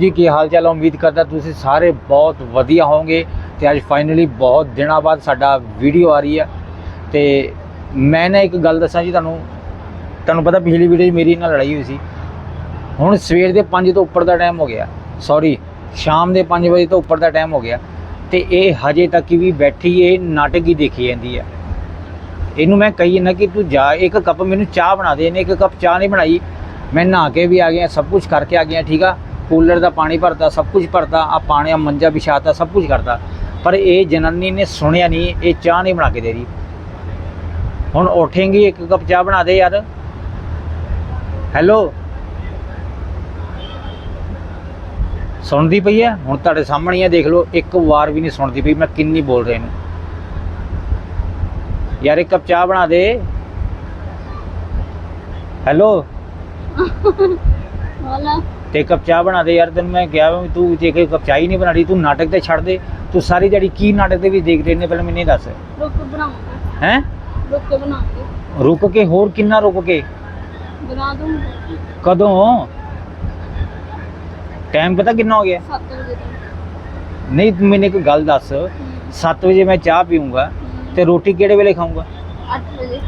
ਜੀ, ਕੀ ਹਾਲ ਚਾਲ? ਉਮੀਦ ਕਰਦਾ ਤੁਸੀਂ ਸਾਰੇ ਬਹੁਤ ਵਧੀਆ ਹੋਵੋਗੇ ਤੇ ਅੱਜ ਫਾਈਨਲੀ ਬਹੁਤ ਦਿਨਾਂ ਬਾਅਦ ਸਾਡਾ ਵੀਡੀਓ ਆ ਰਹੀ ਹੈ ਤੇ ਮੈਂ ਨਾ ਇੱਕ ਗੱਲ ਦੱਸਾਂ ਜੀ ਤੁਹਾਨੂੰ। ਤੁਹਾਨੂੰ ਪਤਾ ਪਿਛਲੀ ਵੀਡੀਓ 'ਚ ਮੇਰੀ ਨਾਲ ਲੜਾਈ ਹੋਈ ਸੀ। ਹੁਣ ਸਵੇਰ ਦੇ 5 ਤੋਂ ਉੱਪਰ ਦਾ ਟਾਈਮ ਹੋ ਗਿਆ। ਸੌਰੀ ਸ਼ਾਮ ਦੇ 5 ਵਜੇ ਤੋਂ ਉੱਪਰ ਦਾ ਟਾਈਮ ਹੋ ਗਿਆ। ਤੇ ਇਹ ਹਜੇ ਤੱਕ ਵੀ ਬੈਠੀ, ਇਹ ਨਾਟਕ ਹੀ ਦੇਖੀ ਜਾਂਦੀ ਹੈ ਇਹਨੂੰ ਮੈਂ ਕਹੀ ਨਾ ਕਿ ਤੂੰ ਜਾ, ਇੱਕ ਕੱਪ ਮੈਨੂੰ ਚਾਹ ਬਣਾ ਦੇ। ਇਹਨੇ ਇੱਕ ਕੱਪ ਚਾਹ ਨਹੀਂ ਬਣਾਈ। ਮੈਂ ਨਹਾ ਕੇ ਵੀ ਆ ਗਿਆ, ਸਭ ਕੁਝ ਕਰਕੇ ਆ ਗਿਆ, ਠੀਕ ਆ? ਕੂਲਰ ਦਾ ਪਾਣੀ ਭਰਤਾ ਸਭ ਕੁਝ ਭਰਦਾ ਆ ਪਾਣੀ ਆ ਮੰਜਾ ਵਿਛਾਤਾ, ਸਭ ਕੁਝ ਕਰਤਾ ਪਰ ਇਹ ਜਨਾਨੀ ਨੇ ਸੁਣਿਆ ਨਹੀਂ, ਇਹ ਚਾਹ ਨਹੀਂ ਬਣਾ ਕੇ ਦੇ ਰਹੀ। ਹੁਣ ਉੱਠੇਂਗੀ, ਇੱਕ ਕੱਪ ਚਾਹ ਬਣਾ ਦੇ ਯਾਰ। ਹੈਲੋ ਸੁਣਦੀ ਪਈ ਹੈ? ਹੁਣ ਤੁਹਾਡੇ ਸਾਹਮਣੇ ਆ ਹੈ, ਦੇਖ ਲਓ, ਇੱਕ ਵਾਰ ਵੀ ਨਹੀਂ ਸੁਣਦੀ ਪਈ, ਮੈਂ ਕਿੰਨੀ ਬੋਲ ਰਿਹਾ ਇਹਨੂੰ। ਯਾਰ, ਇੱਕ ਕੱਪ ਚਾਹ ਬਣਾ ਦੇ। ਹੈਲੋ ਵਾਲਾ ਤੇ ਕੱਪ ਚਾਹ ਬਣਾ ਦੇ ਯਾਰ ਤੈਨੂੰ ਮੈਂ ਕਿਹਾ ਵੀ ਤੂੰ ਜੇ ਕਿ ਕੱਪ ਚਾਹ ਹੀ ਨਹੀਂ ਬਣਾ ਰਹੀ ਤੂੰ ਨਾਟਕ ਤੇ ਛੱਡ ਦੇ। ਤੂੰ ਸਾਰੀ ਜਿਹੜੀ ਕੀ ਨਾਟਕ ਦੇ ਵਿੱਚ ਦੇਖ ਰਹੇ ਨੇ ਪਹਿਲਾਂ ਮੈਨੂੰ ਇਹ ਦੱਸ। ਰੁਕ ਕੇ ਬਣਾਉਂਗਾ। ਹੈ? ਰੁਕ ਕੇ ਬਣਾਉਂਗੇ। ਰੁਕ ਕੇ ਹੋਰ ਕਿੰਨਾ ਰੁਕ ਕੇ? ਬਣਾ ਦੂੰਗਾ। ਕਦੋਂ? ਟਾਈਮ ਪਤਾ ਕਿੰਨਾ ਹੋ ਗਿਆ? 7 ਵਜੇ ਤੱਕ ਨਹੀਂ ਤੂੰ ਮੈਨੂੰ ਇੱਕ ਗੱਲ ਦੱਸ। 7 ਵਜੇ ਮੈਂ ਚਾਹ ਪੀਊਂਗਾ ਤੇ ਰੋਟੀ ਕਿਹੜੇ ਵੇਲੇ ਖਾਊਂਗਾ? 8 ਵਜੇ।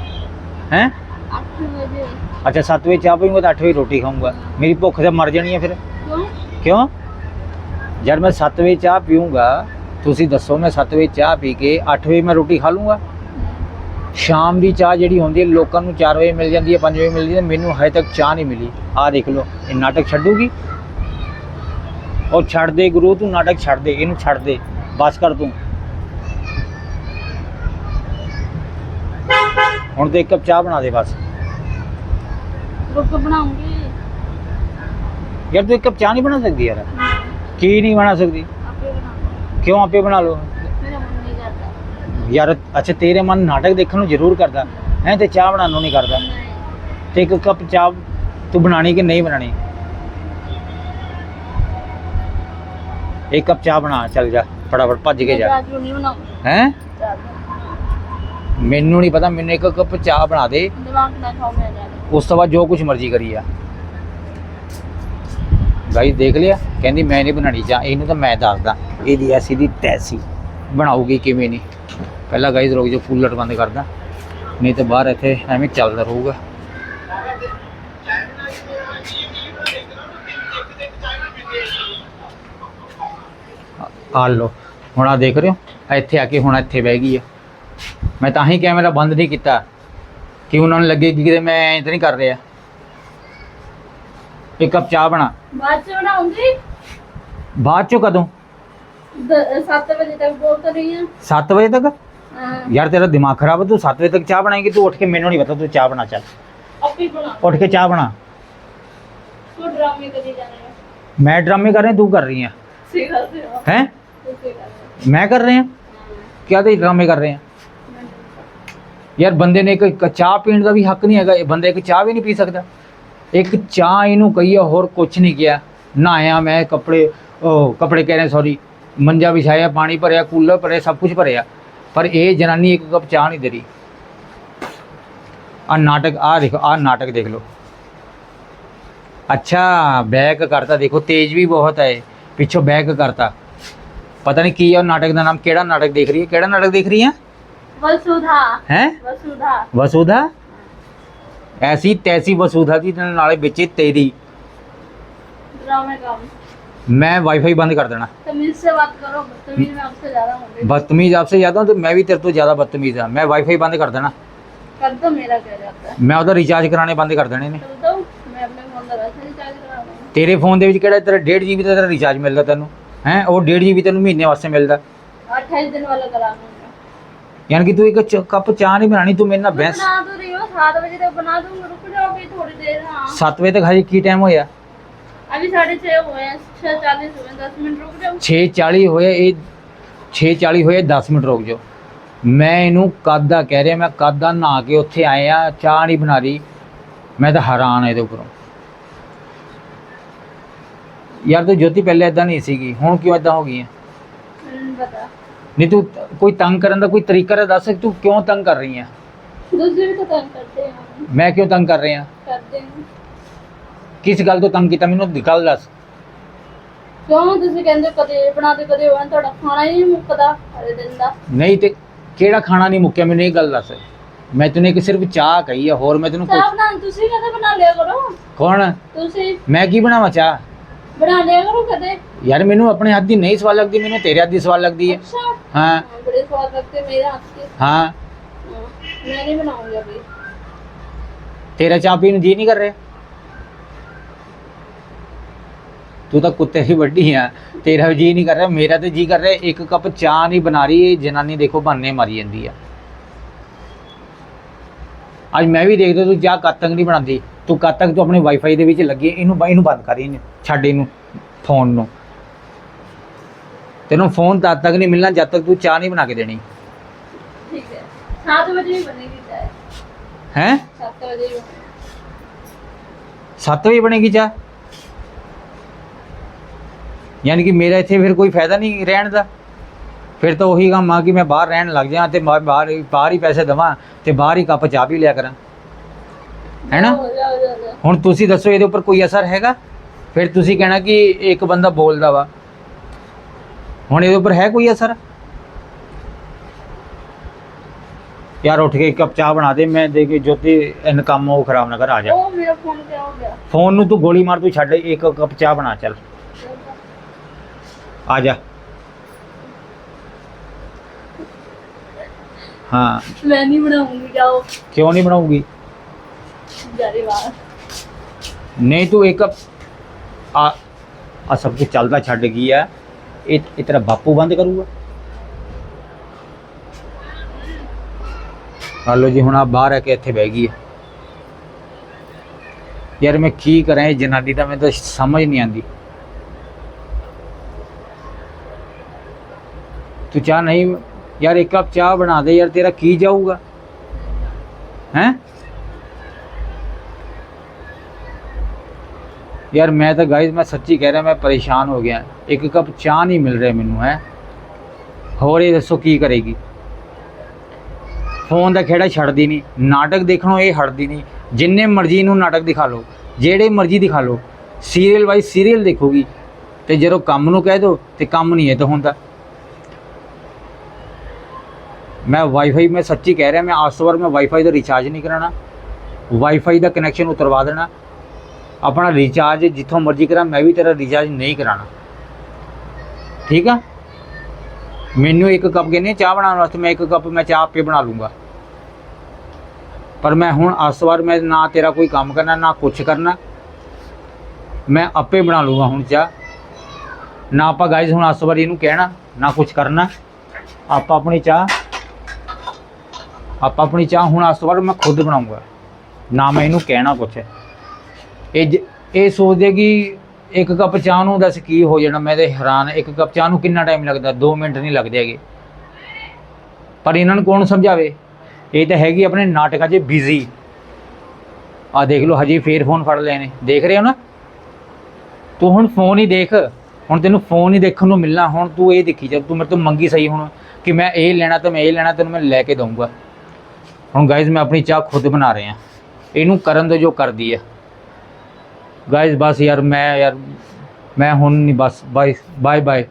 ਹੈ? 8 ਵਜੇ ਅੱਛਾ 7 ਵਜੇ ਚਾਹ ਪੀਊਂਗਾ ਤਾਂ 8 ਵਜੇ ਰੋਟੀ ਖਾਊਂਗਾ। ਮੇਰੀ ਭੁੱਖ ਤੇ ਮਰ ਜਾਣੀ ਹੈ ਫਿਰ। ਕਿਉਂ? ਕਿਉਂ? ਜਦ ਮੈਂ 7 ਵਜੇ ਚਾਹ ਪੀਊਂਗਾ। ਤੁਸੀਂ ਦੱਸੋ ਮੈਂ 7 ਵਜੇ ਚਾਹ ਪੀ ਕੇ 8 ਵਜੇ ਮੈਂ ਰੋਟੀ ਖਾ ਲੂੰਗਾ ਸ਼ਾਮ ਦੀ ਚਾਹ ਜਿਹੜੀ ਹੁੰਦੀ ਹੈ ਲੋਕਾਂ ਨੂੰ 4 ਵਜੇ ਮਿਲ ਜਾਂਦੀ ਹੈ 5 ਵਜੇ ਮਿਲ ਜਾਂਦੀ ਹੈ। ਮੈਨੂੰ ਹਜੇ ਤੱਕ ਚਾਹ ਨਹੀਂ ਮਿਲੀ। ਆਹ ਦੇਖ ਲਓ ਇਹ ਨਾਟਕ ਛੱਡੂਗੀ? ਉਹ ਛੱਡ ਦੇ ਗੁਰੂ ਤੂੰ ਨਾਟਕ ਛੱਡ ਦੇ ਇਹਨੂੰ ਛੱਡ ਦੇ। ਬਸ ਕਰ ਤੂੰ। ਹੁਣ ਤੇ ਇੱਕ ਕੱਪ ਚਾਹ ਬਣਾ ਦੇ ਬਸ। ਬਣਾਉਂਗੀ। ਯਾਰ ਤੂੰ ਇੱਕ ਕੱਪ ਚਾਹ ਨਹੀਂ ਬਣਾ ਸਕਦੀ ਯਾਰ। ਕੀ ਨਹੀਂ ਬਣਾ ਸਕਦੀ? ਆਪੇ ਬਣਾਉਂਗਾ ਕਿਉਂ ਆਪੇ ਬਣਾ ਲਓ? ਮੇਰਾ ਮਨ ਨਹੀਂ ਕਰਦਾ। ਯਾਰ ਅੱਛਾ ਤੇਰੇ ਮਨ ਨਾਟਕ ਦੇਖਣ ਨੂੰ ਜ਼ਰੂਰ ਕਰਦਾ। ਹੈ ਤੇ ਚਾਹ ਬਣਾਉਣ ਨੂੰ ਨਹੀਂ ਕਰਦਾ। ਤੇ ਇੱਕ ਕੱਪ ਚਾਹ ਤੂੰ ਬਣਾਣੀ ਕਿ ਨਹੀਂ ਬਣਾਣੀ ਇੱਕ ਕੱਪ ਚਾਹ ਬਣਾ ਚੱਲ ਜਾ ਫਟਾਫਟ ਭੱਜ ਕੇ ਜਾ। ਹੈ? ਮੈਨੂੰ ਨਹੀਂ ਪਤਾ ਮੈਨੂੰ ਇੱਕ ਕੱਪ ਚਾਹ ਬਣਾ ਦੇ। ਦਿਮਾਗ ਨਾ ਖਾਓ ਮੈਂ ਜਾ ਉਸ ਤੋਂ ਬਾਅਦ ਜੋ ਕੁਝ ਮਰਜ਼ੀ ਕਰੀ ਆ। ਗਾਈ ਦੇਖ ਲਿਆ? ਕਹਿੰਦੀ ਮੈਂ ਨਹੀਂ ਬਣਾਣੀ ਚਾਹ। ਇਹਨੂੰ ਤਾਂ ਮੈਂ ਦੱਸਦਾ ਇਹਦੀ ਐਸੀ ਦੀ ਤੈਸੀ ਬਣਾਉਗੀ ਕਿਵੇਂ ਨਹੀਂ? ਪਹਿਲਾਂ ਗਾਈਜ਼ ਰੁਕ ਜੋ ਕੂਲਰ ਬੰਦ ਕਰਦਾ। ਨਹੀਂ ਤੇ ਬਾਹਰ ਇੱਥੇ ਐਵੇਂ ਚੱਲਦਾ ਰਹੂਗਾ। ਆ- ਲੋ ਹੁਣ ਆ ਦੇਖ ਰਹੇ ਹੋ? ਇੱਥੇ ਆ ਕੇ ਹੁਣ ਇੱਥੇ ਬਹਿ ਗਈ ਆ। ਮੈਂ ਤਾਂ ਹੀ ਕੈਮਰਾ ਬੰਦ ਨਹੀਂ ਕੀਤਾ ਕਿ ਉਹਨਾਂ ਨੂੰ ਲੱਗੇ ਕਿ ਕਿਤੇ ਮੈਂ ਇੰਜ ਤਾਂ ਨਹੀਂ ਕਰ ਰਿਹਾ ਇੱਕ ਕੱਪ ਚਾਹ ਬਣਾ ਬਾਅਦ ਚ ਬਣਾਉਂਗੀ ਬਾਅਦ ਚੋਂ ਕਦੋਂ 7 ਵਜੇ ਤੱਕ ਬੋਲ ਕਰ ਰਹੀ ਹਾਂ 7 ਵਜੇ ਤੱਕ ਹਾਂ ਯਾਰ ਤੇਰਾ ਦਿਮਾਗ ਖਰਾਬ ਹੈ ਤੂੰ 7 ਵਜੇ ਤੱਕ ਚਾਹ ਬਣਾਏਂਗੀ ਤੂੰ ਉੱਠ ਕੇ ਮੈਨੂੰ ਨਹੀਂ ਪਤਾ ਤੂੰ ਚਾਹ ਬਣਾ ਚੱਲ ਆਪੇ ਬਣਾ ਉੱਠ ਕੇ ਚਾਹ ਬਣਾ ਤੂੰ ਡਰਾਮੇ ਕਰੀ ਜਾ ਰਿਹਾ ਮੈਂ ਡਰਾਮੇ ਕਰ ਰਿਹਾ ਤੂੰ ਕਰ ਰਹੀ ਹੈ ਸਹੀ ਗੱਲ ਤੇ ਹੋ ਹੈ ਤੂੰ ਕੀ ਕਰ ਰਿਹਾ ਮੈਂ ਕਰ ਰਿਹਾ ਕਿਆ ਤੇ ਡਰਾਮੇ ਕਰ ਰਹੇ ਆ ਯਾਰ ਬੰਦੇ ਨੇ ਇੱਕ ਚਾਹ ਪੀਣ ਦਾ ਵੀ ਹੱਕ ਨਹੀਂ ਹੈਗਾ, ਇਹ ਬੰਦਾ ਇੱਕ ਚਾਹ ਵੀ ਨਹੀਂ ਪੀ ਸਕਦਾ। ਇੱਕ ਚਾਹ ਇਹਨੂੰ ਕਹੀਏ, ਹੋਰ ਕੁਝ ਨਹੀਂ ਕਿਹਾ। ਨਹਾਇਆ ਮੈਂ ਕੱਪੜੇ, ਉਹ ਕੱਪੜੇ ਕਹਿ ਰਹੇ ਸੌਰੀ ਮੰਜਾ ਵਿਛਾਇਆ, ਪਾਣੀ ਭਰਿਆ, ਕੂਲਰ ਭਰਿਆ, ਸਭ ਕੁਝ ਭਰਿਆ। ਪਰ ਇਹ ਜਨਾਨੀ ਇੱਕ ਕੱਪ ਚਾਹ ਨਹੀਂ ਦੇ ਰਹੀ। ਆ ਨਾਟਕ ਆ ਦੇਖੋ ਆ ਨਾਟਕ ਦੇਖ ਲਓ। ਅੱਛਾ, ਬੈਕ ਕਰਤਾ, ਦੇਖੋ, ਤੇਜ਼ ਵੀ ਬਹੁਤ ਹੈ। ਪਿੱਛੋਂ ਬੈਕ ਕਰਤਾ। ਪਤਾ ਨਹੀਂ ਕੀ ਹੈ ਉਹ ਨਾਟਕ ਦਾ ਨਾਮ, ਕਿਹੜਾ ਨਾਟਕ ਦੇਖ ਰਹੀ ਹੈ, ਕਿਹੜਾ ਨਾਟਕ ਦੇਖ ਰਹੀ ਹੈ ਵਸੁਧਾ ਹੈ ਵਸੁਧਾ ਵਸੂਧਾ ਐਸੀ ਤੈਸੀ ਵਸੂਧਾ ਦੀ ਨਾਲੇ ਵਿੱਚ ਹੀ ਤੇਰੀ ड्रामे काम मैं वाईफाई बंद कर देना तमीज से बात करो बदतमीज मैं आपसे ज्यादा होंगी बदतमीज आपसे ज्यादा हूं तो मैं भी तेरे तो ज्यादा बदतमीज है मैं वाईफाई बंद कर देना कर दो मेरा क्या जाता है मैं उधर रिचार्ज कराने बंद कर देने ने कर दो मैं अपने फोन का वैसे रिचार्ज करा दूंगी ਤੇਰੇ ਫੋਨ ਦੇ ਵਿੱਚ ਕਿਹੜਾ ਤੇਰਾ 1.5 GB ਦਾ ਤੇਰਾ ਰਿਚਾਰਜ ਮਿਲਦਾ ਤੈਨੂੰ ਹੈ ਉਹ 1.5 GB ਤੈਨੂੰ ਮਹੀਨੇ ਵਾਸਤੇ ਮਿਲਦਾ अट्ठाईस दिन वाला करा दूंगा ਯਾਨੀ ਕਿ ਤੂੰ ਇੱਕ ਚ- ਕੱਪ ਚਾਹ ਨਹੀਂ ਬਣਾਣੀ ਤੂੰ ਮੇਰੇ ਨਾਲ ਬਹਿਸ बना तो रही हो सात बजे तक बना दूंगा रुक जाओगी थोड़ी देर हाँ 7 ਵਜੇ ਤੱਕ ਹਜੇ ਕੀ ਟਾਈਮ ਹੋਇਆ अभी साढ़े छः हुए हैं छः चालीस हुए हैं दस मिनट रुक जाओ 6:40 ਹੋਏ ਇਹ 6:40 ਹੋਏ 10 ਮਿੰਟ ਰੁਕ ਜਾਓ ਮੈਂ ਇਹਨੂੰ ਕਦ ਦਾ ਕਹਿ ਰਿਹਾ ਮੈਂ ਕਦ ਦਾ ਨਹਾ ਕੇ ਉੱਥੇ ਆਏ ਆ ਚਾਹ ਨਹੀਂ ਬਣਾ ਰਹੀ ਮੈਂ ਤਾਂ ਹੈਰਾਨ ਆ ਇਹਦੇ ਉੱਪਰੋਂ ਯਾਰ ਤੂੰ ਜੋਤੀ ਪਹਿਲੇ ਇਦਾਂ ਨਹੀਂ ਸੀਗੀ ਹੁਣ ਕਿਉਂ ਇਦਾਂ ਹੋ ਗਈ ਹੈ मैंने नहीं पता ਨਹੀਂ ਤੂੰ ਕੋਈ ਤੰਗ ਕਰਨ ਦਾ ਕੋਈ ਤਰੀਕਾ ਤਾਂ ਦੱਸ ਤੂੰ ਕਿਉਂ ਤੰਗ ਕਰ ਰਹੀ ਆ? ਦੂਸਰੇ ਤਾਂ ਤੰਗ ਕਰਦੇ ਆ। ਮੈਂ ਕਿਉਂ ਤੰਗ ਕਰ ਰਹੀ? ਆ ਕਰਦੇ ਆ। ਕਿਸ ਗੱਲ ਤੋਂ ਤੰਗ ਕੀਤਾ? ਮੈਨੂੰ ਗੱਲ ਦੱਸ। ਕਿਉਂ? ਤੁਸੀਂ ਕਹਿੰਦੇ ਕਦੇ ਬਣਾ ਦੇ ਕਦੇ ਉਹ ਤੁਹਾਡਾ ਖਾਣਾ ਹੀ ਨਹੀਂ ਮੁੱਕਦਾ ਹਰੇ ਦਿਨ ਦਾ। ਨਹੀਂ ਤੇ ਕਿਹੜਾ ਖਾਣਾ ਨਹੀਂ ਮੁੱਕਿਆ? ਮੈਨੂੰ ਇਹ ਗੱਲ ਦੱਸ। ਮੈਂ ਤੈਨੂੰ ਇੱਕ ਸਿਰਫ ਚਾਹ ਕਹੀ ਆ ਹੋਰ ਮੈਂ ਤੈਨੂੰ ਕੁਛ ਤੁਸੀਂ ਕਦੇ ਬਣਾ ਲਿਆ ਕਰੋ। ਕੌਣ? ਤੁਸੀਂ ਮੈਂ ਕੀ ਬਣਾਵਾਂ ਚਾਹ? ਯਾਰ ਮੈਨੂੰ ਆਪਣੇ ਹੱਥ ਦੀ ਨਹੀਂ ਸਵਾਦ ਲੱਗਦੀ ਮੈਨੂੰ ਤੇਰੇ ਹੱਥ ਦੀ ਸਵਾਦ ਲੱਗਦੀ ਹੈ। ਹਾਂ। ਬੜੇ ਸਵਾਦ ਲੱਗਦੇ ਮੇਰੇ ਹੱਥ ਤੇਰਾ ਚਾਹ ਪੀਣ ਜੀ ਨਹੀਂ ਕਰ ਰਿਹਾ? ਤੂੰ ਤਾਂ ਕੁੱਤੇ ਹੀ ਵੱਡੀ ਆ। ਤੇਰਾ ਵੀ ਜੀ ਨਹੀਂ ਕਰ ਰਿਹਾ ਮੇਰਾ ਤੇ ਜੀ ਕਰ ਰਿਹਾ ਇੱਕ ਕੱਪ ਚਾਹ ਨਹੀਂ ਬਣਾ ਰਹੀ ਜਨਾਨੀ ਦੇਖੋ ਬਹਾਨੇ ਮਾਰੀ ਜਾਂਦੀ ਆ। ਅੱਜ ਮੈਂ ਵੀ ਦੇਖਦਾ ਤੂੰ ਜਾ ਕੱਤਕ ਨਹੀਂ ਬਣਾਉਂਦੀ। ਤੂੰ ਕੱਤਕ ਤੂੰ ਆਪਣੇ ਵਾਈਫਾਈ ਦੇ ਵਿੱਚ ਲੱਗੀ ਇਹਨੂੰ ਇਹਨੂੰ ਬੰਦ ਕਰ ਇਹਨੂੰ ਛੱਡ ਇਹਨੂੰ ਫੋਨ ਨੂੰ। ਤੈਨੂੰ ਫੋਨ ਤਦ ਤੱਕ ਨਹੀਂ ਮਿਲਣਾ ਜਦ ਤੱਕ ਤੂੰ ਚਾਹ ਨਹੀਂ ਬਣਾ ਕੇ ਦੇਣੀ। ਠੀਕ ਹੈ। 7 ਵਜੇ ਵੀ ਬਣੇਗੀ ਚਾਹ? ਹੈ? 7 ਵਜੇ 7 ਬਣੇਗੀ ਚਾਹ? ਯਾਨੀ ਕਿ ਮੇਰਾ ਇੱਥੇ ਫਿਰ ਕੋਈ ਫਾਇਦਾ ਨਹੀਂ ਰਹਿਣ ਦਾ? ਫਿਰ ਤਾਂ ਉਹੀ ਕੰਮ ਆ ਕਿ ਮੈਂ ਬਾਹਰ ਰਹਿਣ ਲੱਗ ਜਾ ਤੇ ਬਾਹਰ ਬਾਹਰ ਹੀ ਪੈਸੇ ਦਵਾਂ ਤੇ ਬਾਹਰ ਹੀ ਕੱਪ ਚਾਹ ਵੀ ਲਿਆ ਕਰਾਂ। ਹੈਨਾ? ਹੁਣ ਤੁਸੀਂ ਦੱਸੋ ਇਹਦੇ ਉੱਪਰ ਕੋਈ ਅਸਰ ਹੈਗਾ? ਫਿਰ ਤੁਸੀਂ ਕਹਿਣਾ ਕਿ ਇੱਕ ਬੰਦਾ ਬੋਲਦਾ ਵਾ। ਹੁਣ ਇਹਦੇ ਉੱਪਰ ਹੈ ਕੋਈ ਅਸਰ? ਯਾਰ ਉੱਠ ਕੇ ਕੱਪ ਚਾਹ ਬਣਾ ਦੇ ਮੈਂ ਦੇ ਕੇ ਜੋਤੀ ਇਨ ਕੰਮ ਉਹ ਖਰਾਬ ਨਾ ਕਰ ਆ ਜਾ। ਫੋਨ ਨੂੰ ਤੂੰ ਗੋਲੀ ਮਾਰ ਤੂੰ ਛੱਡ ਇੱਕ ਕੱਪ ਚਾਹ ਬਣਾ ਚੱਲ। ਆ ਜਾ। ਹਾਂ। ਮੈਂ ਨਹੀਂ ਬਣਾਉਂਗੀ ਜਾਓ। ਕਿਉਂ ਨਹੀਂ ਬਣਾਉਗੀ? ਜਾਰੇ ਵਾਹ ਹਾਲੋ ਜੀ ਹੁਣ ਆ ਬਾਹਰ ਆ ਕੇ ਇੱਥੇ ਬਹਿ ਗਈ ਆ। ਯਾਰ ਮੈਂ ਕੀ ਕਰਾਂ ਇਹ ਜਨਾਨੀ ਤਾਂ ਮੈਨੂੰ ਤਾਂ ਸਮਝ ਨਹੀਂ ਆਂਦੀ ਤੂੰ ਚਾਹ ਨਹੀਂ ਯਾਰ ਇੱਕ ਕੱਪ ਚਾਹ ਬਣਾ ਦੇ ਯਾਰ, ਤੇਰਾ ਕੀ ਜਾਊਗਾ? ਹੈਂ? ਯਾਰ ਮੈਂ ਤਾਂ ਗਾਇਜ਼ ਮੈਂ ਸੱਚੀ ਕਹਿ ਰਿਹਾ, ਮੈਂ ਪਰੇਸ਼ਾਨ ਹੋ ਗਿਆ। ਇੱਕ ਕੱਪ ਚਾਹ ਨਹੀਂ ਮਿਲ ਰਿਹਾ ਮੈਨੂੰ, ਹੈ? ਹੋਰ ਇਹ ਦੱਸੋ ਕੀ ਕਰੇਗੀ? ਫੋਨ ਦਾ ਖੇੜਾ ਛੱਡਦੀ ਨਹੀਂ। ਨਾਟਕ ਦੇਖਣੋਂ ਇਹ ਹਟਦੀ ਨਹੀਂ। ਜਿੰਨੇ ਮਰਜ਼ੀ ਨੂੰ ਨਾਟਕ ਦਿਖਾ ਲਓ। ਜਿਹੜੇ ਮਰਜ਼ੀ ਦਿਖਾ ਲਓ। ਸੀਰੀਅਲ ਵਾਈ ਸੀਰੀਅਲ ਦੇਖੂਗੀ। ਤੇ ਜਦੋਂ ਕੰਮ ਨੂੰ ਕਹਿ ਦੋ, ਤੇ ਕੰਮ ਨਹੀਂ ਇਹ ਤਾਂ ਹੁੰਦਾ। ਮੈਂ ਵਾਈਫਾਈ ਮੈਂ ਸੱਚੀ ਕਹਿ ਰਿਹਾ, ਮੈਂ ਅੱਜ ਤੋਂ ਬਾਅਦ ਮੈਂ ਵਾਈਫਾਈ ਦਾ ਰਿਚਾਰਜ ਨਹੀਂ ਕਰਾਣਾ ਵਾਈਫਾਈ ਦਾ ਕਨੈਕਸ਼ਨ ਉਤਰਵਾ ਦੇਣਾ। ਆਪਣਾ ਰਿਚਾਰਜ ਜਿੱਥੋਂ ਮਰਜ਼ੀ ਕਰਾਂ, ਮੈਂ ਵੀ ਤੇਰਾ ਰਿਚਾਰਜ ਨਹੀਂ ਕਰਾਣਾ ਠੀਕ ਆ? ਮੈਨੂੰ ਇੱਕ ਕੱਪ ਕਹਿੰਦੇ ਚਾਹ ਬਣਾਉਣ ਵਾਸਤੇ ਮੈਂ ਇੱਕ ਕੱਪ ਮੈਂ ਚਾਹ ਆਪੇ ਬਣਾ ਲੂੰਗਾ। ਪਰ ਮੈਂ ਹੁਣ ਇਸ ਵਾਰ ਮੈਂ ਨਾ ਤੇਰਾ ਕੋਈ ਕੰਮ ਕਰਨਾ, ਨਾ ਕੁਛ ਕਰਨਾ। ਮੈਂ ਆਪੇ ਬਣਾ ਲੂੰਗਾ ਹੁਣ ਚਾਹ। ਨਾ ਆਪਾਂ ਗਾਇਜ਼ ਹੁਣ ਇਸ ਵਾਰ ਇਹਨੂੰ ਕਹਿਣਾ, ਨਾ ਕੁਛ ਕਰਨਾ। ਆਪਾਂ ਆਪਣੀ ਚਾਹ ਆਪਾਂ ਆਪਣੀ ਚਾਹ ਹੁਣ ਅੱਜ ਤੋਂ ਬਾਅਦ ਮੈਂ ਖੁਦ ਬਣਾਉਂਗਾ। ਨਾ ਮੈਂ ਇਹਨੂੰ ਕਹਿਣਾ ਕੁਛ ਇਹ ਜ- ਇਹ ਸੋਚਦੇ ਕਿ ਇੱਕ ਕੱਪ ਚਾਹ ਨੂੰ ਦੱਸ ਕੀ ਹੋ ਜਾਣਾ, ਮੈਂ ਤੇ ਹੈਰਾਨ, ਇੱਕ ਕੱਪ ਚਾਹ ਨੂੰ ਕਿੰਨਾ ਟਾਈਮ ਲੱਗਦਾ? 2 ਮਿੰਟ ਨਹੀਂ ਲੱਗਦੇ ਹੈਗੇ। ਪਰ ਇਹਨਾਂ ਨੂੰ ਕੌਣ ਸਮਝਾਵੇ? ਇਹ ਤਾਂ ਹੈਗੀ ਆਪਣੇ ਨਾਟਕਾਂ 'ਚ ਬਿਜ਼ੀ ਆ ਦੇਖ ਲਓ, ਹਜੇ ਫੇਰ ਫੋਨ ਫੜ ਲਏ ਨੇ। ਦੇਖ ਰਹੇ ਹੋ ਨਾ? ਤੂੰ ਹੁਣ ਫੋਨ ਹੀ ਦੇਖ। ਹੁਣ ਤੈਨੂੰ ਫੋਨ ਹੀ ਦੇਖਣ ਨੂੰ ਮਿਲਣਾ। ਹੁਣ ਤੂੰ ਇਹ ਦੇਖੀ ਜਾ, ਤੂੰ ਮੇਰੇ ਤੋਂ ਮੰਗੀ ਸਹੀ ਹੁਣ ਕਿ ਮੈਂ ਇਹ ਲੈਣਾ ਤਾਂ ਮੈਂ ਇਹ ਲੈਣਾ, ਤੈਨੂੰ ਮੈਂ ਲੈ ਕੇ ਦਊਂਗਾ। ਹੁਣ ਗਾਇਜ਼ ਮੈਂ ਆਪਣੀ ਚਾਹ ਖੁਦ ਬਣਾ ਰਿਹਾ। ਇਹਨੂੰ ਕਰਨ ਦੇ ਜੋ ਕਰਦੀ ਹੈ ਗਾਇਜ਼ ਬਸ ਯਾਰ, ਮੈਂ ਯਾਰ, ਮੈਂ ਹੁਣ ਨਹੀਂ ਬਸ ਬਾਏ ਬਾਏ ਬਾਏ